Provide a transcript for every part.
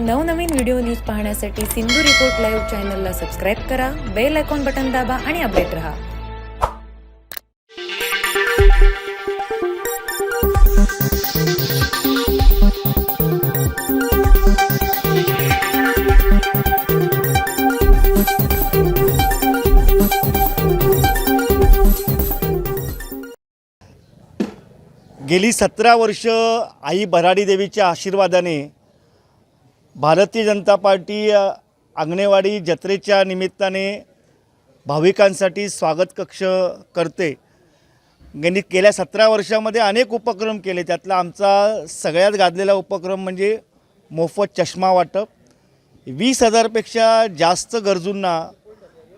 नवनवीन video news पाहण्यासाठी Sindhu report live चॅनलला सबस्क्राईब करा बेल आयकॉन बटन दाबा आणि अपडेट रहा. गेली सतरा वर्ष आई भराडी देवीच्या आशीर्वादाने भारतीय जनता पार्टी आंगणेवाडी जत्रेच्या निमित्ताने भाविकांसाठी स्वागत कक्ष करते. गेली गेल्या सतरा वर्षामध्ये अनेक उपक्रम केले. त्यातला आमचा सगळ्यात गाजलेला उपक्रम म्हणजे मोफत चष्मा वाटप. वीस हजारपेक्षा जास्त गरजूंना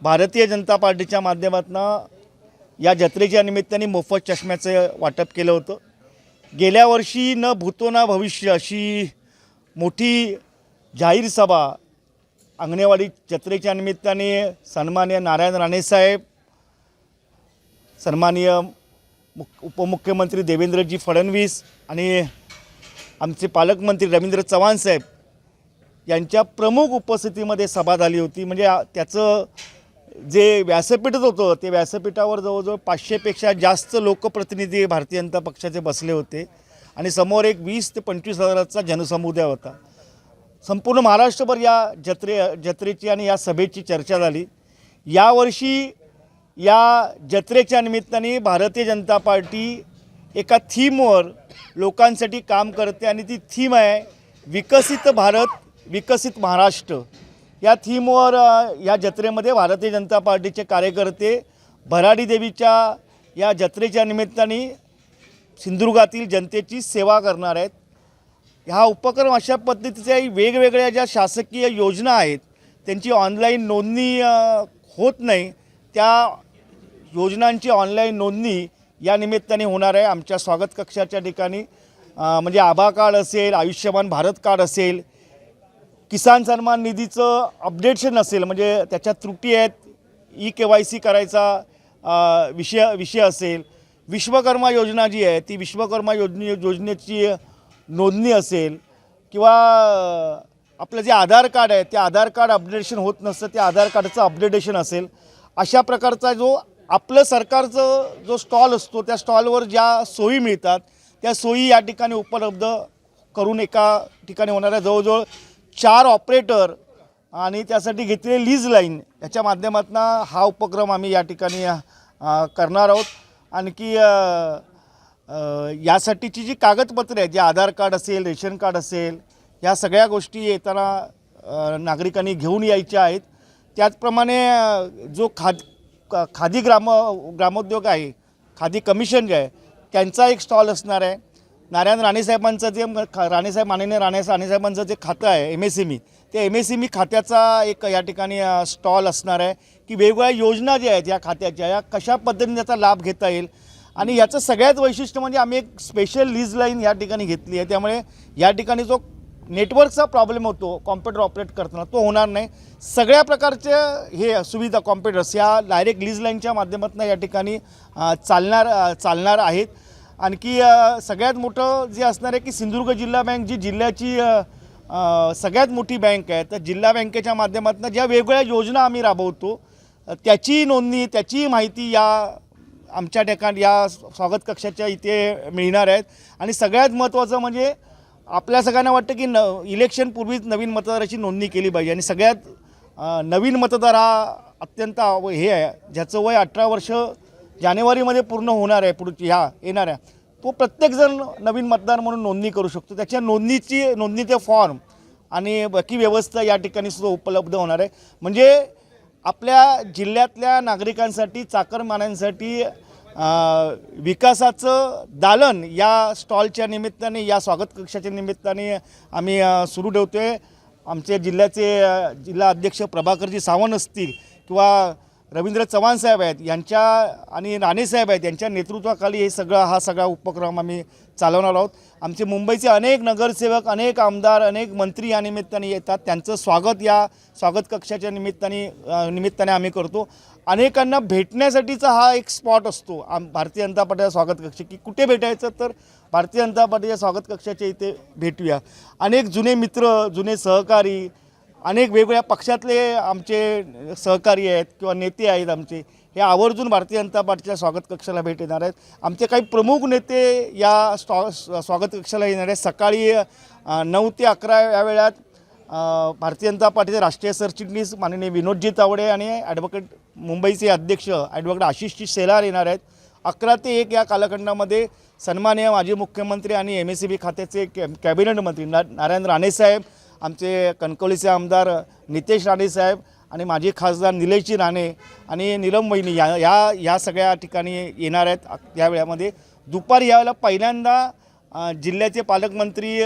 भारतीय जनता पार्टीच्या माध्यमातून या जत्रेच्या निमित्ताने मोफत चष्म्याचं वाटप केलं होतं. गेल्या वर्षी न भूतो ना भविष्य अशी मोठी जाहीर सभा अंगणेवाडी जत्रेच्या निमित्ताने सन्मान्य नारायण राणेसाहेब सन्माननीय मुख उपमुख्यमंत्री देवेंद्रजी फडणवीस आणि आमचे पालकमंत्री रवींद्र चव्हाण साहेब यांच्या प्रमुख उपस्थितीमध्ये सभा झाली होती. म्हणजे त्याचं जे व्यासपीठच होतं ते व्यासपीठावर जवळजवळ पाचशेपेक्षा जास्त लोकप्रतिनिधी भारतीय जनता पक्षाचे बसले होते आणि समोर एक वीस ते पंचवीस हजाराचा जनसमुदाय होता. संपूर्ण महाराष्ट्रभर या जत्रे जत्रेची आणि या सभेची चर्चा झाली. यावर्षी या जत्रेच्या निमित्ताने भारतीय जनता पार्टी एका थीमवर लोकांसाठी काम करते आणि ती थीम आहे विकसित भारत विकसित महाराष्ट्र. या थीमवर या जत्रेमध्ये भारतीय जनता पार्टीचे कार्यकर्ते भराडी देवीच्या या जत्रेच्या निमित्ताने सिंधुदुर्गातील जनतेची सेवा करणार आहेत. हा उपक्रम अशा पद्धतीच्याही वेगवेगळ्या ज्या शासकीय योजना आहेत त्यांची ऑनलाईन नोंदणी होत नाही. त्या योजनांची ऑनलाईन नोंदणी या निमित्ताने होणार आहे. आमच्या स्वागत कक्षाच्या ठिकाणी म्हणजे आभा कार्ड असेल आयुष्यमान भारत कार्ड असेल किसान सन्मान निधीचं अपडेशन असेल म्हणजे त्याच्या त्रुटी आहेत ई के वाय सी करायचा विषय विषय असेल. विश्वकर्मा योजना जी आहे ती विश्वकर्मा योजने योजनेची नोंदणी असेल किंवा आपलं जे आधार कार्ड आहे ते आधार कार्ड अपडेशन होत नसतं ते आधार कार्डचं अपडेटेशन असेल अशा प्रकारचा जो आपलं सरकारचं जो स्टॉल असतो त्या स्टॉलवर ज्या सोयी मिळतात त्या सोयी या ठिकाणी उपलब्ध करून एका ठिकाणी होणाऱ्या जवळजवळ चार ऑपरेटर आणि त्यासाठी घेतलेली लीज लाईन याच्या माध्यमातून हा उपक्रम आम्ही या ठिकाणी करणार आहोत. आणखी यासाठीची जी कागदपत्रे आहेत जे आधार कार्ड असेल रेशन कार्ड असेल या सगळ्या गोष्टी येताना नागरिकांनी घेऊन यायच्या आहेत. त्याचप्रमाणे जो खाद खादी ग्राम ग्रामोद्योग आहे खादी कमिशन जे आहे त्यांचा एक स्टॉल असणार आहे. नारायण राणेसाहेबांचं जे खा- राणेसाहेब माननीय राणे राणेसाहेबांचं जे खातं आहे एम एस एम ई ते एम एस एम ई खात्याचा एक या ठिकाणी स्टॉल असणार आहे की वेगवेगळ्या योजना ज्या आहेत या खात्याच्या या कशा पद्धतीने त्याचा लाभ घेता येईल आणि याचं सगळ्यात वैशिष्ट्य म्हणजे आम्ही एक स्पेशल लीज लाईन या ठिकाणी घेतली आहे. त्यामुळे या ठिकाणी जो नेटवर्कचा प्रॉब्लेम होतो कॉम्प्युटर ऑपरेट करताना तो होणार नाही. सगळ्या प्रकारच्या हे सुविधा कॉम्प्युटर्स या डायरेक्ट लीज लाईनच्या माध्यमातून या ठिकाणी चालणार चालणार आहेत. आणखी सगळ्यात मोठं जे असणार आहे की सिंधुदुर्ग जिल्हा बँक जी जिल्ह्याची सगळ्यात मोठी बँक आहे तर जिल्हा बँकेच्या माध्यमातून ज्या वेगवेगळ्या योजना आम्ही राबवतो त्याची नोंदणी त्याची माहिती या आमच्या ठिकाणी या स्वागत कक्षाच्या इथे मिळणार आहेत. आणि सगळ्यात महत्त्वाचं म्हणजे आपल्या सगळ्यांना वाटतं की न इलेक्शनपूर्वीच नवीन मतदाराची नोंदणी केली पाहिजे. आणि सगळ्यात नवीन मतदार हा अत्यंत हे आहे. ज्याचं वय अठरा वर्ष जानेवारीमध्ये पूर्ण होणार आहे पुढची ह्या येणाऱ्या तो प्रत्येकजण नवीन मतदार म्हणून नोंदणी करू शकतो. त्याच्या नोंदणीची नोंदणीचे फॉर्म आणि बाकी व्यवस्था या ठिकाणी सुद्धा उपलब्ध होणार आहे. म्हणजे आपल्या जिल्ह्यातल्या नागरिकांसाठी चाकरमान्यांसाठी विकासाचं दालन या स्टॉलच्या निमित्ताने या स्वागत कक्षाच्या निमित्ताने आम्ही सुरू ठेवतो आहे आमचे जिल्ह्याचे जिल्हा अध्यक्ष प्रभाकरजी सावंत असतील किंवा रवींद्र चव्हाण साहेब आहेत यांच्या आणि राणेसाहेब आहेत यांच्या नेतृत्वाखाली हे सगळं हा सगळा उपक्रम आम्ही चालवणार आहोत. आमचे मुंबईचे अनेक नगरसेवक अनेक आमदार अनेक मंत्री या निमित्ताने येतात. त्यांचं स्वागत या स्वागत कक्षाच्या निमित्ताने निमित्ताने आम्ही करतो. अनेकांना भेटण्यासाठीचा हा एक स्पॉट असतो. आम भारतीय जनता पार्टीचा स्वागत कक्ष. की कुठे भेटायचं तर भारतीय जनता पार्टीच्या स्वागत कक्षाच्या इथे भेटूया. अनेक जुने मित्र जुने सहकारी अनेक वेगवेगळ्या पक्षातले आमचे सहकारी आहेत किंवा नेते आहेत आमचे हे आवर्जून भारतीय जनता पार्टीच्या स्वागत कक्षाला भेट येणार आहेत. आमचे काही प्रमुख नेते या स्वा स्वागत कक्षाला येणार आहेत. सकाळी नऊ ते अकरा या वेळात भारतीय जनता पार्टीचे राष्ट्रीय सरचिटणीस माननीय विनोदजी तावडे आणि ॲडव्होकेट मुंबईचे अध्यक्ष ॲडव्होकेट आशिषजी शेलार येणार आहेत. अकरा ते एक या कालखंडामध्ये सन्माननीय माजी मुख्यमंत्री आणि एम एस सी बी खात्याचे कॅ कॅबिनेट मंत्री ना नारायण राणेसाहेब आमचे कणकवलीचे आमदार नितेश राणेसाहेब आणि माजी खासदार निलेशजी राणे आणि निलम वहिनी या या या सगळ्या ठिकाणी येणार आहेत. या वेळामध्ये दुपारी यावेळेला पहिल्यांदा जिल्ह्याचे पालकमंत्री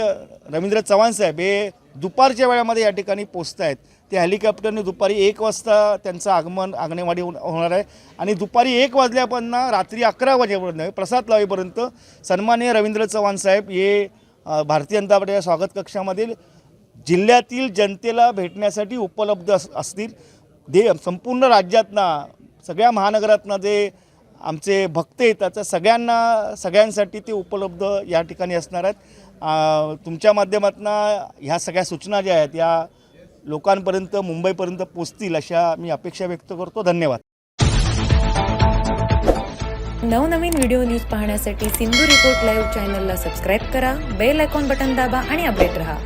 रवींद्र चव्हाण साहेब हे दुपारच्या वेळामध्ये या ठिकाणी पोचत आहेत ते हेलिकॉप्टरने दुपारी एक वाजता त्यांचं आगमन आंगणेवाडी होणार आहे. आणि दुपारी एक वाजल्यापर्यंत रात्री अकरा वाजेपर्यंत प्रसाद लावेपर्यंत सन्माननीय रवींद्र चव्हाण साहेब हे भारतीय जनता पार्टीच्या स्वागत कक्षामधील जिल्ह्यातील जनतेला भेटण्यासाठी उपलब्ध अस असतील. दे संपूर्ण राज्यातनं सगळ्या महानगरातनं जे आमचे भक्त आहेत त्या सगळ्यांना सगळ्यांसाठी ते उपलब्ध या ठिकाणी असणार आहेत. तुमच्या माध्यमातून ह्या सगळ्या सूचना ज्या आहेत या लोकांपर्यंत मुंबईपर्यंत पोचतील अशा मी अपेक्षा व्यक्त करतो. धन्यवाद. नवनवीन व्हिडिओ न्यूज पाहण्यासाठी सिंधू रिपोर्ट लाईव्ह चॅनलला सबस्क्राईब करा बेल आयकॉन बटन दाबा आणि अपडेट रहा.